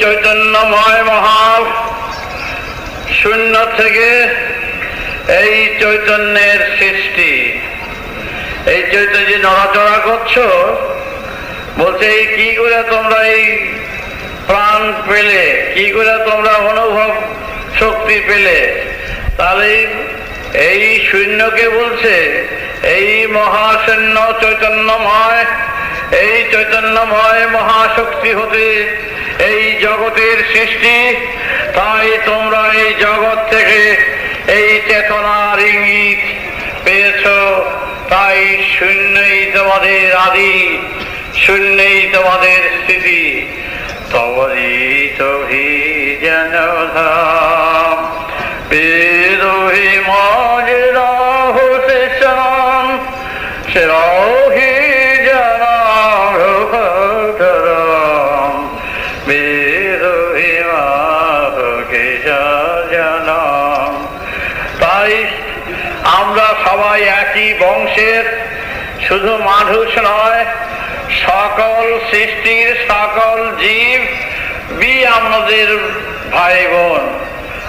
চৈতন্যময় মহা শূন্য থেকে এই চৈতন্যের সৃষ্টি। এই চৈতন্য যে নড়াচড়া করছ, বলছে, এই কি করে তোমরা এই প্রাণ পেলে? কি করে তোমরা অনুভব শক্তি পেলে? তাহলে এই শূন্যকে বলছে, এই মহাশূন্য চৈতন্যময়, এই চৈতন্যময় মহাশক্তি হতে এই জগতের সৃষ্টি, তাই তোমরা এই জগৎ থেকে এই চেতনার ইঙ্গিত পেয়েছ। তাই শূন্যই তোমাদের আদি, শূন্যই তোমাদের স্থিতি। তবরিত হি যেন ধাম আমরা সবাই একই বংশের, শুধু মানুষ নয়, সকল সৃষ্টির সকল জীব, বি আমাদের ভাই বোন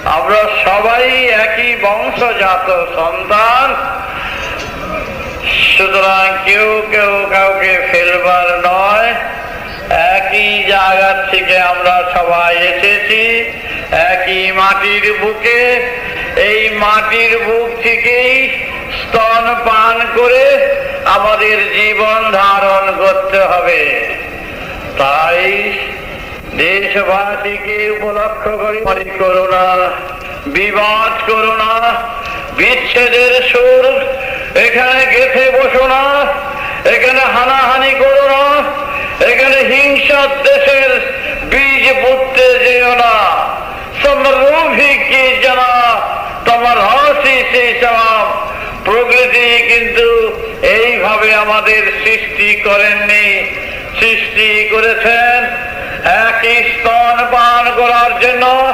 আমরা সবাই একই বংশজাত সন্তান। সুতরাং কেউ কেউ কাউকে ফেলবার নয় একই জায়গার থেকে আমরা সবাই এসেছি। একই মাটির বুকে, এই মাটির বুক থেকেই স্তন পান করে আমাদের জীবন ধারণ করতে হবে। তাই দেশবাসীকে উপলক্ষ করি মনে করো না বিবাদ করোনা বিচ্ছেদের সুর, এখানে গেথে বসো না, এখানে হানাহানি করো না। এখানে হিংসার দেশের বীজ পুঁততে যেও না। সমরূপী কি জানা? তোমার হাসি প্রকৃতি কিন্তু এইভাবে আমাদের সৃষ্টি করেননি। সৃষ্টি করেছেন একই স্তন পান করার জন্য।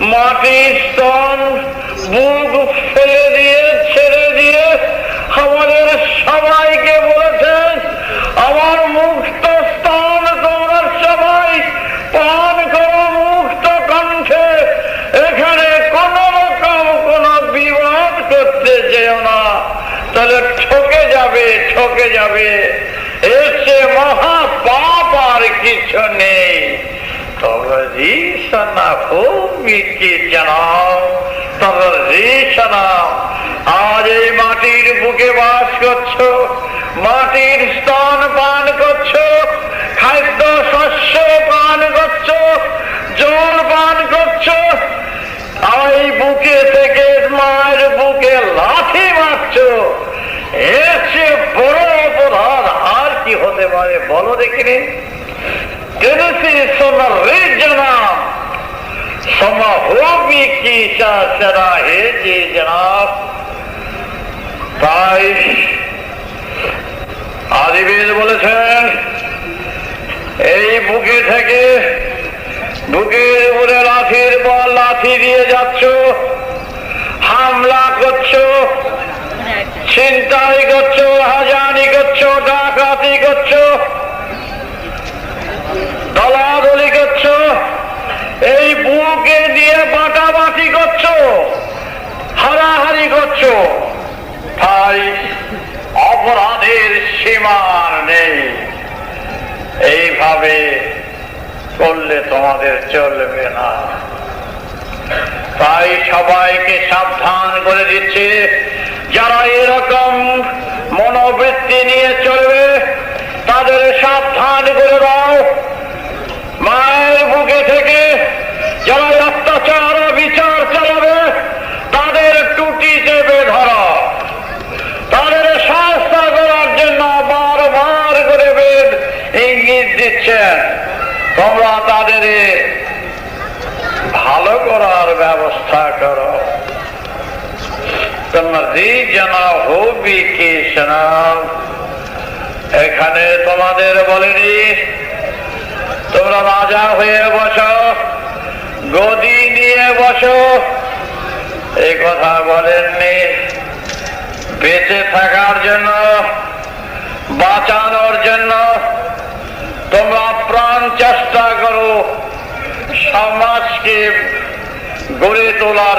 মাটির স্তন বুক ফেলে দিয়ে, ছেড়ে দিয়ে আমাদের সবাইকে বলেছেন আমার মুক্ত স্থান তোমরা সবাই পান করো মুক্ত কণ্ঠে এখানে কোন রকম কোন বিবাদ করতে যেও না তাহলে ঠকে যাবে ঠকে যাবে। এসে মহা পাপ আর কিছু নেই। তবে ঋষনা ভূমিকে জানাও তবে ঋষনা আজ এই মাটির বুকে বাস করছ, মাটির স্তন পান করছ, খাদ্য শস্য পান করছ, জল পান করছ এই বুকে থেকে মায়ের বুকে মারছো এসে বড় অপরাধ আর কি হতে পারে বলো দেখিনি বলেছেন, এই বুকে থেকে বুকের উপরে লাঠির পর লাঠি দিয়ে যাচ্ছ, হামলা করছ ছিনতাই করছ, হাজানি করছ, ডাকাতি করছ, দলাদলি করছ, এই বুকে দিয়ে বাটাবাটি করছ, হারাহারি করছ। তাই অপরাধের সীমার নেই। এইভাবে করলে তোমাদের চলবে না। তাই সবাইকে সাবধান করে দিচ্ছে। যারা এরকম মনোবৃত্তি নিয়ে চলবে, তাদের সাবধান করে দাও। মায়ের বুকে থেকে যারা অত্যাচার বিচার চালাবে, তাদের টুটি দেবে ধরো। তাদের শাস্তা করার জন্য বারবার করে বেদ ইঙ্গিত দিচ্ছেন। তোমরা তাদের ভালো করার ব্যবস্থা করো। এখানে তোমাদের বলেনি, তোমরা রাজা হয়ে বসো, গদি নিয়ে বসো। এই কথা বলেননি। বেঁচে থাকার জন্য, বাঁচানোর জন্য তোমরা প্রাণ চেষ্টা করো, সমাজকে গড়ে তোলার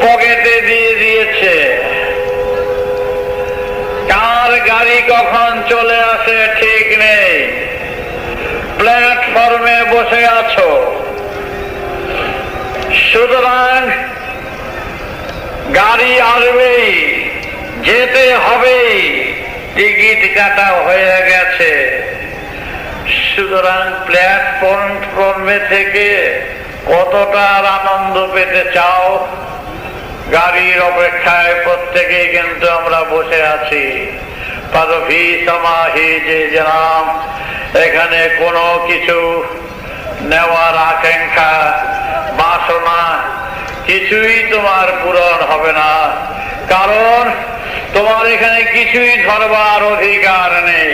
পকেটে দিয়ে দিয়েছে। কার গাড়ি কখন চলে আসে ঠিক নেই। প্ল্যাটফর্মে বসে আছো। সুতরাং গাড়ি আসবেই যেতে হবেই। টিকিট কাটা হয়ে গেছে। সুতরাং প্ল্যাটফর্ম ফর্মে থেকে কতটা আনন্দ পেতে চাও গাড়ির অপেক্ষায় প্রত্যেকেই কিন্তু আমরা বসে আছি। এখানে কোনো কিছু নেওয়ার আকাঙ্ক্ষা, বাসনা কিছুই তোমার পূরণ হবে না। কারণ তোমার এখানে কিছুই ধরবার অধিকার নেই।